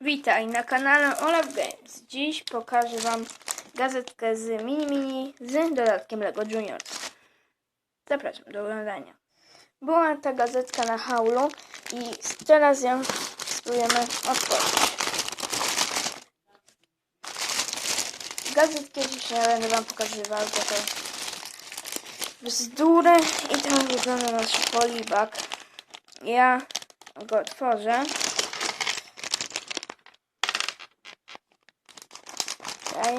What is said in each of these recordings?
Witaj na kanale Olaf Games. Dziś pokażę Wam gazetkę z Mini Mini z dodatkiem Lego Juniors. Zapraszam do oglądania. Była ta gazetka na haulu i teraz ją spróbujemy otworzyć. Gazetkę nie będę Wam pokazywał, bo to bzdury i tam wygląda nasz polibak. Ja go otworzę. Tutaj.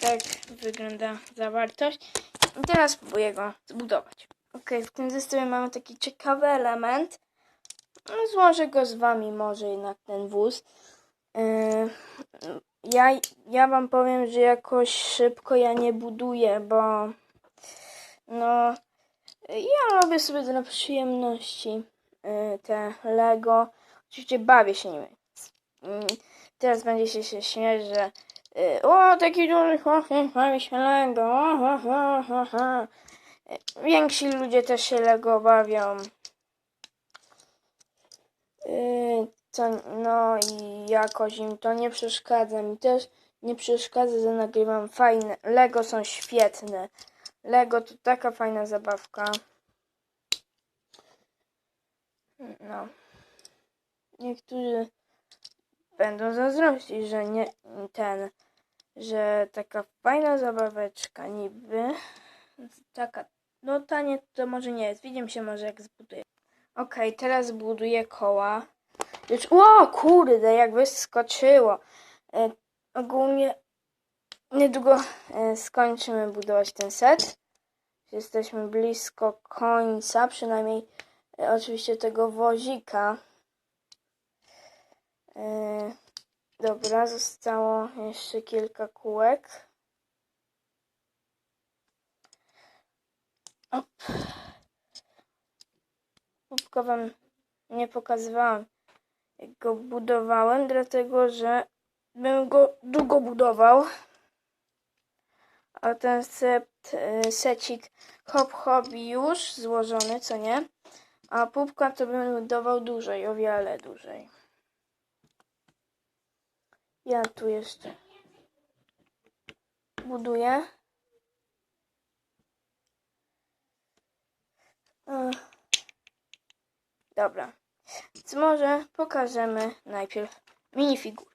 Tak wygląda zawartość. I teraz spróbuję go zbudować. Ok, w tym zestawie mamy taki ciekawy element. No, Złożę go z wami może jednak ten wóz. Yy, ja, ja wam powiem, że jakoś szybko ja nie buduję, bo no ja robię sobie dla przyjemności yy, te Lego. Oczywiście bawię się nimi. Mm, Teraz będziecie się śmiać, że y, o, taki duży chłopiec bawi się Lego. O. Y, Więksi ludzie też się Lego bawią. Y, To, no i jakoś im to nie przeszkadza. Mi też nie przeszkadza, że nagrywam fajne. Lego są świetne. Lego to taka fajna zabawka. No. Niektórzy będą zazdrościć, że nie ten, że taka fajna zabaweczka niby, taka, no tanie to może nie jest, widzimy się może jak zbuduję. Okej, teraz buduję koła. Już, o kurde, jak wyskoczyło. E, ogólnie niedługo e, skończymy budować ten set. Jesteśmy blisko końca, przynajmniej e, oczywiście tego wozika. Yy, dobra, zostało jeszcze kilka kółek. Op. Kubka wam nie pokazywałam, jak go budowałem, dlatego że bym go długo budował. A ten set, yy, secik hop hobby już złożony, co nie? A pupka to bym budował dłużej, o wiele dłużej. Ja tu jeszcze buduję. Dobra. Więc może pokażemy najpierw minifigurkę.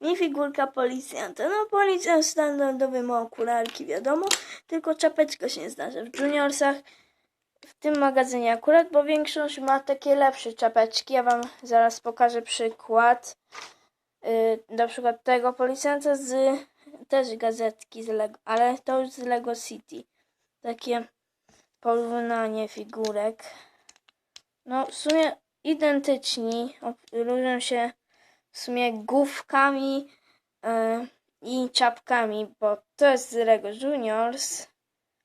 Minifigurka policjanta. No policjant standardowy ma okularki, wiadomo. Tylko czapeczka się nie zdarza. W juniorsach w tym magazynie akurat, bo większość ma takie lepsze czapeczki. Ja wam zaraz pokażę przykład y, na przykład tego policjanta z też gazetki z Lego, ale to już z Lego City. Takie porównanie figurek. No w sumie identyczni, różnią się w sumie główkami y, i czapkami, bo to jest z Lego Juniors,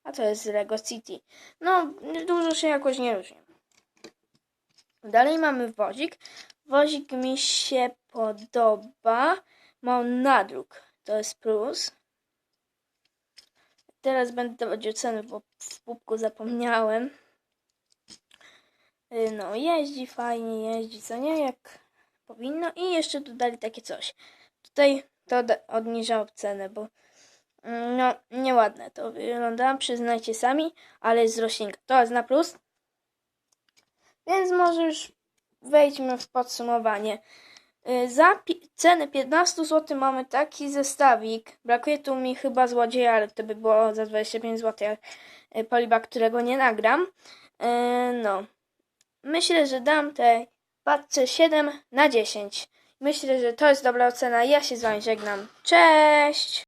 a to jest z Lego City. No dużo się jakoś nie różni. Dalej mamy wozik. Wozik mi się podoba. Ma on nadruk. To jest plus. Teraz będę dawać oceny, bo w pupku zapomniałem. Y, No, jeździ fajnie, jeździ, co nie, jak powinno. I jeszcze dodali takie coś. Tutaj to da- obniża cenę, bo mm, no, nieładne to wygląda, przyznajcie sami, ale jest roślinka. To jest na plus. Więc może już wejdźmy w podsumowanie. Y, Za cenę 15 zł mamy taki zestawik. Brakuje tu mi chyba złodzieja, ale to by było za 25 zł y, polibak, którego nie nagram. Y, No. Myślę, że dam tej paczce 7 na 10. Myślę, że to jest dobra ocena. Ja się z wami żegnam. Cześć!